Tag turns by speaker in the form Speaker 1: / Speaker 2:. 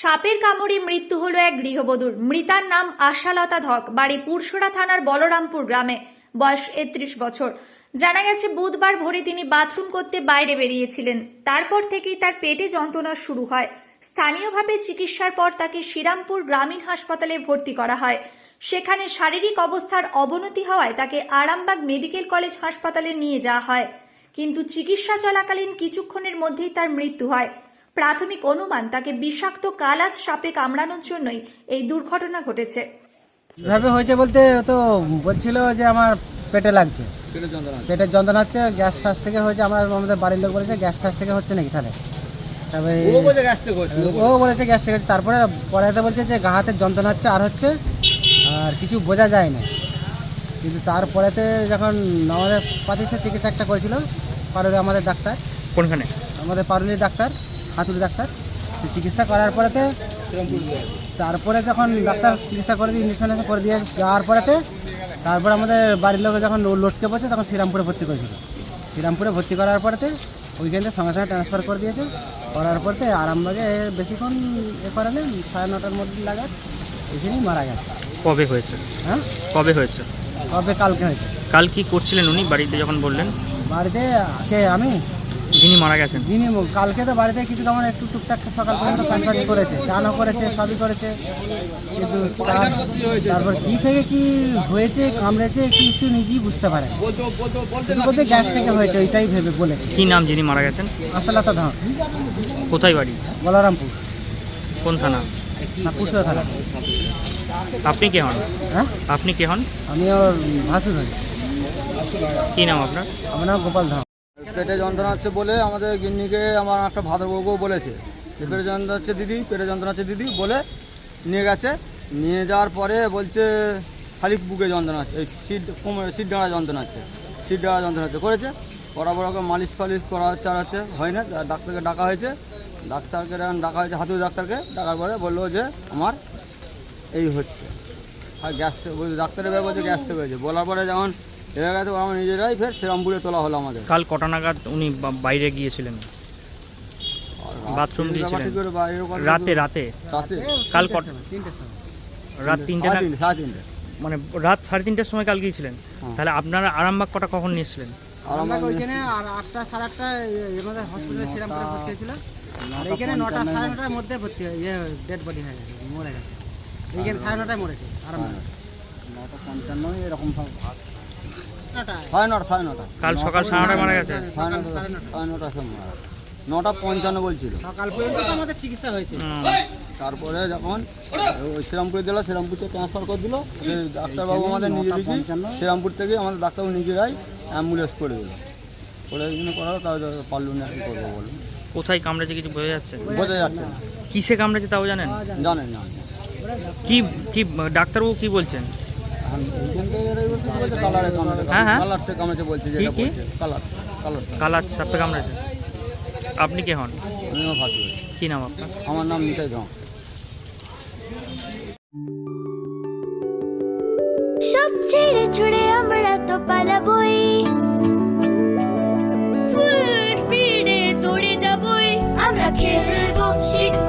Speaker 1: সাপের কামড়ে মৃত্যু হলো এক গৃহবধূর। মৃতার নাম আশালতা ধক, বাড়ি পুরসুরা থানার বলরামপুর গ্রামে। বয়স একত্রিশ বছর। জানা গেছে, বুধবার ভোরে তিনি বাথরুম করতে বাইরে বেরিয়েছিলেন। তারপর থেকেই তার পেটে যন্ত্রণা শুরু হয়। স্থানীয়ভাবে চিকিৎসার পর তাকে শ্রীরামপুর গ্রামীণ হাসপাতালে ভর্তি করা হয়। সেখানে শারীরিক অবস্থার অবনতি হওয়ায় তাকে আরামবাগ মেডিকেল কলেজ হাসপাতালে নিয়ে যাওয়া হয়। কিন্তু চিকিৎসা চলাকালীন কিছুক্ষণের মধ্যেই তার মৃত্যু হয়। প্রাথমিক অনুমান তাকে বিষাক্ত কালাজ সাপে কামড়ানোর জন্যই এই দুর্ঘটনা ঘটেছে।
Speaker 2: কীভাবে হয়েছে বলতে ও তো বলছিল যে আমার পেটে লাগছে। পেটের যন্ত্রণা হচ্ছে। গ্যাস ফ্যাস থেকে হয়েছে আমার আমাদের বাড়ির লোক বলেছে গ্যাস ফ্যাস থেকে হচ্ছে নাকি তাহলে? তবে ও বলেছে গ্যাস থেকে হচ্ছে ও বলেছে। গ্যাস থেকে হচ্ছে। তারপরে পরে বলছে যে গা হাতের যন্ত্রণা হচ্ছে আর হচ্ছে আর কিছু বোঝা যায় না। কিন্তু তারপরেতে যখন আমাদের পাতিসে চিকিৎসা একটা করেছিল পারুলি আমাদের ডাক্তার।
Speaker 3: কোনখানে?
Speaker 2: আমাদের পারুলির ডাক্তার। হাতুড়ি ডাক্তার। সে চিকিৎসা করার পরেতে তারপরে যখন ডাক্তার চিকিৎসা করে দিয়ে ইঞ্জেকশন করে দিয়ে যাওয়ার পরেতে তারপর আমাদের বাড়ির লোকে যখন লটকে পড়ছে তখন শ্রীরামপুরে ভর্তি করেছিল। শ্রীরামপুরে ভর্তি করার পরেতে ওইখান থেকে সঙ্গে সঙ্গে ট্রান্সফার করে দিয়েছে। করার পরতে আরামবাগে বেশিক্ষণ এ করে নেই সাড়ে নটার মধ্যে লাগাত এখানেই মারা গেছে।
Speaker 3: কবে হয়েছে?
Speaker 2: হ্যাঁ?
Speaker 3: কবে হয়েছে?
Speaker 2: কবে কালকে হয়েছে।
Speaker 3: কাল কি করছিলেন উনি? বাড়িতে যখন বললেন?
Speaker 2: বাড়িতে কে আমি?
Speaker 3: যিনি মারা গেছেন?
Speaker 2: যিনি কালকে তো বাড়িতে কিছু কেমন একটু টুকটাক সকাল পর্যন্ত কাজ ফাজ করেছে চানও করেছে সবই করেছে। কিন্তু তারপর কি থেকে কি হয়েছে কামড়েছে কিছু নিজেই বুঝতে পারে না। বলছে গ্যাস থেকে হয়েছে ওইটাই ভেবে বলেছে।
Speaker 3: কি নাম যিনি মারা গেছেন?
Speaker 2: আসালাতা ধাম।
Speaker 3: কোথায় বাড়ি?
Speaker 2: বলরামপুর।
Speaker 3: কোন থানা?
Speaker 2: না থানা।
Speaker 3: আপনি কে হন?
Speaker 2: হ্যাঁ?
Speaker 3: আপনি কে হন?
Speaker 2: আমি ওর ভাসুর হই।
Speaker 3: কি নাম আপনার?
Speaker 2: আমার নাম গোপাল ধাম।
Speaker 4: পেটে যন্ত্রণা হচ্ছে বলে আমাদের গিন্নিকে আমার একটা ভাদ্রবাবুও বলেছে। যে পেটে যন্ত্রণা হচ্ছে দিদি, পেটে যন্ত্রণা হচ্ছে দিদি বলে নিয়ে গেছে। নিয়ে যাওয়ার পরে বলছে, খালি বুকে যন্ত্রণা হচ্ছে, এই সিট কোমরে সিট ডাঁড়া যন্ত্রণা হচ্ছে সিট ডাঁড়া যন্ত্রণা হচ্ছে, করেছে। বড় বড় করে মালিশ ফালিশ করা হচ্ছে আর হচ্ছে, হয় না ডাক্তারকে ডাকা হয়েছে। ডাক্তারকে যখন ডাকা হয়েছে, হাতুড়ি ডাক্তারকে ডাকার পরে বলল যে, আমার এই হচ্ছে। আর গ্যাস ডাক্তারের ব্যাপারে বলছে গ্যাস থেকে হয়েছে। বলার পরে যখন হয়ে গেছে আমরা নিজেরাই ফের শ্রীরামপুরে তোলা হলো আমাদের।
Speaker 3: কাল কটা নাগাদ উনি বা- বাইরে গিয়েছিলেন। বাথরুম দিয়েছিলেন?
Speaker 4: করে
Speaker 3: রাতে রাতে?
Speaker 4: রাতে?
Speaker 3: কাল কটা রাত তিনটে
Speaker 4: সাড়ে তিনটে সাড়ে তিনটে।
Speaker 3: মানে রাত সাড়ে তিনটের সময় কাল গিয়েছিলেন।
Speaker 4: হ্যাঁ।
Speaker 3: তাহলে আপনারা আরামবাগ কটা কখন নিয়েছিলেন
Speaker 4: আর
Speaker 2: আমরা
Speaker 4: আমার
Speaker 2: ওইখানে আর আটটা সাড়ে আটটা আমাদের হসপিটালে শ্রীরামপুরে ভর্তি হয়েছিল আর এইখানে নটা সাড়ে নটার মধ্যে ভর্তি হয়ে ইয়ে ডেড বডি হয়ে গেছে মরে গেছে এইখানে সাড়ে নটায় মরেছে আরাম
Speaker 4: এরকম
Speaker 2: নটায়
Speaker 4: সাড়ে নটা সাড়ে নটা।
Speaker 3: কাল সকাল সাড়ে নটায় মারা গেছে?
Speaker 4: সাড়ে নটা সাড়ে নটা সব মারা। নটা পঞ্চান্ন বলছিল।
Speaker 2: সকাল পর্যন্ত তো আমাদের চিকিৎসা হয়েছে।
Speaker 4: তারপরে যখন ওই শ্রীরামপুরে দিল শ্রীরামপুর থেকে ট্রান্সফার করে দিল ডাক্তারবাবু আমাদের নিজে দিকে শ্রীরামপুর থেকে আমাদের ডাক্তারবাবু নিজেরাই অ্যাম্বুলেন্স করে দিল। করে দিন করার তাও পারলু না কী করব বলুন।
Speaker 3: কোথায় কামড়েছে কিছু বোঝা যাচ্ছে?
Speaker 4: বোঝা যাচ্ছে না।
Speaker 3: কিসে কামড়েছে তাও জানেন?
Speaker 4: জানেন না
Speaker 3: কি কি ডাক্তারবাবু কি বলছেন? আপনি কে হন? কি নাম আপনার?
Speaker 4: আমার নাম নিতাই ধন
Speaker 5: সব ছেড়ে ছুড়ে আমরা তো পালাবই। ফুল স্পিডে দৌড়ে যাবই। আমরা খেলব শিখব